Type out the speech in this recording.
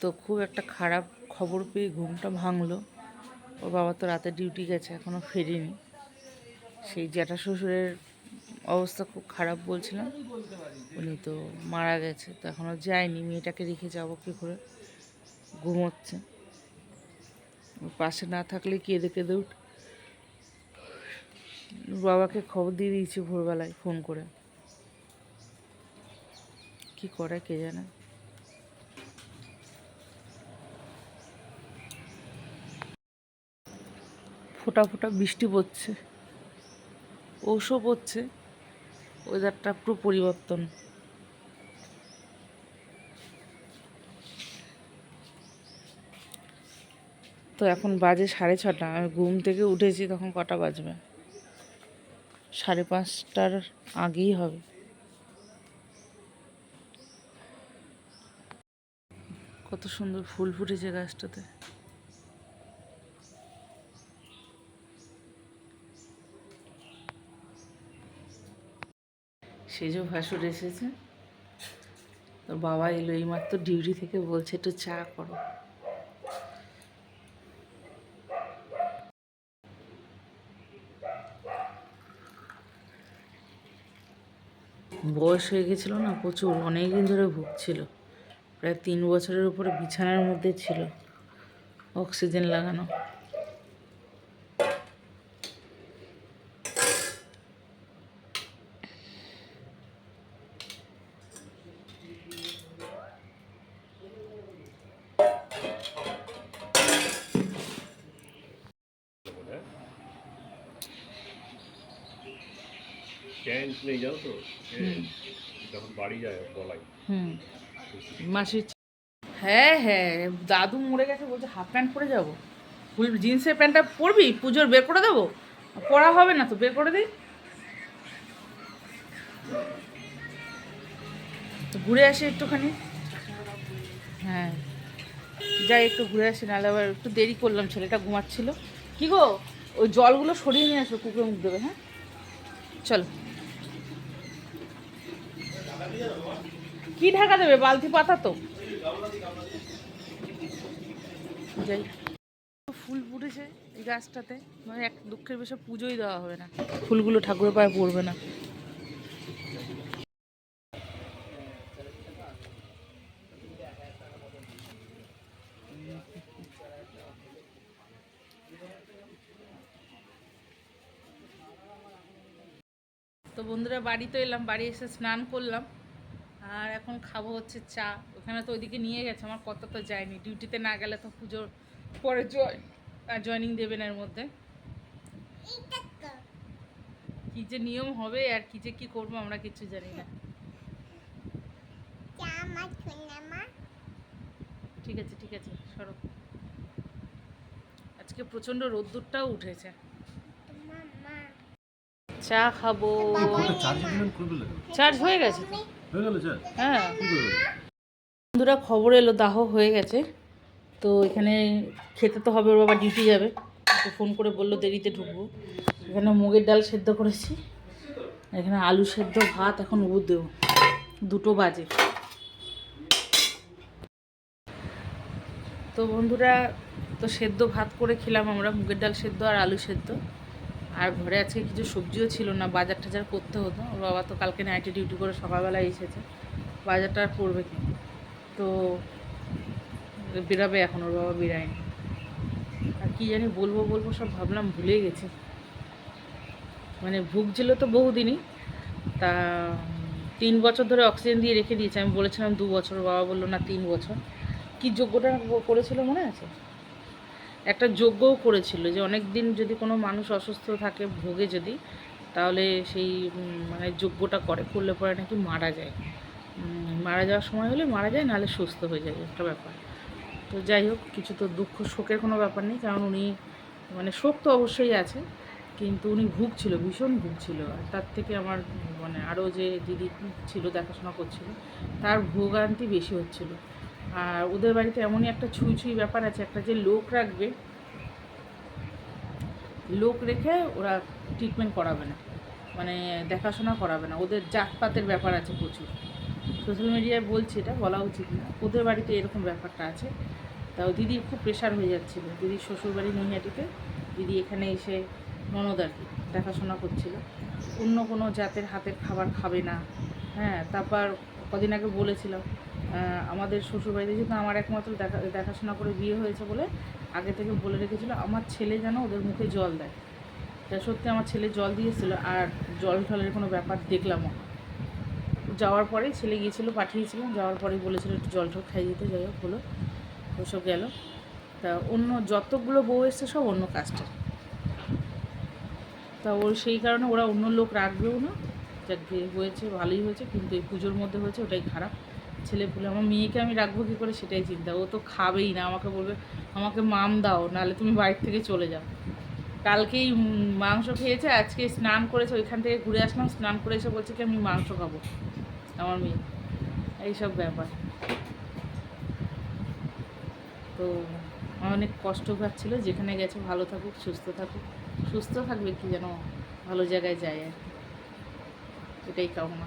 তো খুব একটা খারাপ খবর পেয়ে ঘুমটা ভাঙলো। ওর বাবা তো রাতে ডিউটি গেছে এখনও ফেরেনি। সেই জ্যাঠা শ্বশুরের অবস্থা খুব খারাপ বলছিলাম। উনি তো মারা গেছে, তো এখনও যায়নি। মেয়েটাকে রেখে যাব কী করে? ঘুমোচ্ছে। পাশে না থাকলে কেঁদে কেঁদে উঠ। বাবাকে খবর দিয়ে দিয়েছি ভোরবেলায় ফোন করে। কি করে কে জানে? ফোঁটা ফোটা বৃষ্টি পড়ছে। ঔষধ পড়ছে। ওয়েদারটা পুরো পরিবর্তন। তো এখন বাজে সাড়ে ছটা। আমি ঘুম থেকে উঠেছি, তখন কটা বাজবে? সাড়ে পাঁচটার আগেই হবে। কত সুন্দর ফুল ফুটেছে গাছটাতে। সেজো ভাসুর এসেছে। তোর বাবা এলো এইমাত্র ডিউটি থেকে, বলছে একটু চা করো। বয়স হয়ে গেছিল না, প্রচুর অনেক দিন ধরে ভুগছিল। প্রায় তিন বছরের উপরে বিছানার মধ্যে ছিল, অক্সিজেন লাগানো। চ্যান্স নেই জানো তো? যখন বাড়ি যায় গলায়। মাসির হ্যাঁ হ্যাঁ দাদু মরে গেছে বলছে হাফ প্যান্ট পরে যাব। ফুল জিন্সের প্যান্টটা পরবি? পুজোর বের করে দেবো? পরা হবে না তো বের করে দিই? ঘুরে আসি একটুখানি। হ্যাঁ। যাই একটু ঘুরে আসি নাহলে আবার একটু দেরি করলাম ছেলেটা ঘুমাচ্ছিল। কি গো? ওই জলগুলো সরিয়ে নিয়ে আসো কুকুরে মুখ দেবে হ্যাঁ? চলো। কি ঢাকা দেবে? বালতি পাতা তো। যাই। ফুল ফুটেছে এই গাছটাতে। মানে এক দুঃখের বিষয়, পুজোই দেওয়া হবে না। ফুলগুলো ঠাকুরের পায়ে পড়বে না। তো বন্ধুরা বাড়িতে এলাম, বাড়ি এসে স্নান করলাম। আর এখন খাব হচ্ছে চা। ওখানে তো ওইদিকে নিয়ে গেছে আমার কত তো যায়নি। ডিউটিতে না গেলে তো পুজোর পরে জয় জয়নিং দেবেন এর মধ্যে। কি যে নিয়ম হবে আর কি যে কি করব আমরা কিছু জানি না। ঠিক আছে ঠিক আছে সরো। আজকে প্রচণ্ড রোদ্দুরটাও উঠেছে। চা খাব। চার্জ চার্জ হয়ে গেছে তো? হয়ে বন্ধুরা খবর এলো দাহ হয়ে গেছে। তো এখানে খেতে তো হবে ওর বাবা ডিউটি যাবে। তো ফোন করে বলল দেরিতে ঢুকবো। এখানে মুগের ডাল সেদ্ধ করেছি। এখানে আলু সেদ্ধ ভাত এখন উবুর দেবো। দুটো বাজে। তো বন্ধুরা তো সেদ্ধ ভাত করে খেলাম আমরা মুগের ডাল সেদ্ধ আর আলু সেদ্ধ। আর ঘরে আজকে কিছু সবজিও ছিল না, বাজার টাজার করতে হতো। ওর বাবা তো কালকে নাইটে ডিউটি করে সকালবেলা এসেছে। বাজারটা আর পড়বে কি? তো বেরাবে এখন, ওর বাবা বেরায়নি। আর কী জানি বলব বলব সব ভাবলাম ভুলে গেছি। মানে ভুগছিল তো বহুদিনই। তা, তিন বছর ধরে অক্সিজেন দিয়ে রেখে দিয়েছে। আমি বলেছিলাম দু বছর বাবা বলল, না, তিন বছর। কি যোগ্যটা করেছিল মনে আছে? একটা যজ্ঞও করেছিল যে অনেক দিন যদি কোনো মানুষ অসুস্থ থাকে, ভোগে যদি, তাহলে সেই মানে যজ্ঞটা করে। করলে পরে নাকি মারা যায়। মারা যাওয়ার সময় হলে মারা যায়, নাহলে সুস্থ হয়ে যায়, একটা ব্যাপার। তো যাই হোক, কিছু তো দুঃখ শোকের কোনো ব্যাপার নেই, কারণ উনি মানে শোক তো অবশ্যই আছে, কিন্তু উনি ভুগছিল, ভীষণ ভুগছিল। আর তার থেকে আমার মানে আরও যে দিদি ছিল, দেখাশোনা করছিল, তার ভোগান্তি বেশি হচ্ছিল। আর ওদের বাড়িতে এমনই একটা ছুঁই ছুঁই ব্যাপার আছে, একটা যে লোক রাখবে, লোক রেখে ওরা ট্রিটমেন্ট করাবে না মানে দেখাশোনা করাবে না, ওদের জাতপাতের ব্যাপার আছে প্রচুর। সোশ্যাল মিডিয়ায় বলছি এটা, বলা উচিত না, ওদের বাড়িতে এরকম ব্যাপারটা আছে। তাও দিদির খুব প্রেশার হয়ে যাচ্ছিল দিদির শ্বশুরবাড়ি নৈহাটিতে, দিদি এখানে এসে ননদ আর কি দেখাশোনা করছিল। অন্য কোনো জাতের হাতের খাবার খাবে না হ্যাঁ তারপর কদিন আগে বলেছিলাম আমাদের শ্বশুরবাড়িতে যেহেতু আমার একমাত্র দেখা দেখাশোনা করে বিয়ে হয়েছে বলে আগে থেকে বলে রেখেছিল, আমার ছেলে যেন ওদের মুখে জল দেয়। তা সত্যি আমার ছেলে জল দিয়েছিল আর জল টলের কোনো ব্যাপার দেখলামও যাওয়ার পরে ছেলে গিয়েছিল পাঠিয়েছিলাম যাওয়ার পরে বলেছিল একটু জল টল খাইয়ে দিতে, যাই হোক, হলো, ওসব গেল। তা অন্য যতগুলো বউ এসছে সব অন্য কাস্টের তা ওর সেই কারণে ওরা অন্য লোক রাখবেও না। যাক হয়েছে, ভালোই হয়েছে, কিন্তু এই পুজোর মধ্যে হয়েছে, ওটাই খারাপ। ছেলে পুলে আমার মেয়েকে আমি রাখব কী করে? সেটাই চিন্তা। ও তো খাবেই না। আমাকে বলবে, আমাকে মাম দাও, নাহলে তুমি বাড়ির থেকে চলে যাও। কালকেই মাংস খেয়েছে, আজকে স্নান করেছে, ওইখান থেকে ঘুরে আসলাম, স্নান করে এসে বলছে কি, আমি মাংস খাব, আমার মেয়ে। এইসব ব্যাপার। তো অনেক কষ্ট পাচ্ছিলো যেখানে গেছে ভালো থাকুক, সুস্থ থাকুক। সুস্থ থাকবে কি যেন ভালো জায়গায় যায় আর এটাই কামনা।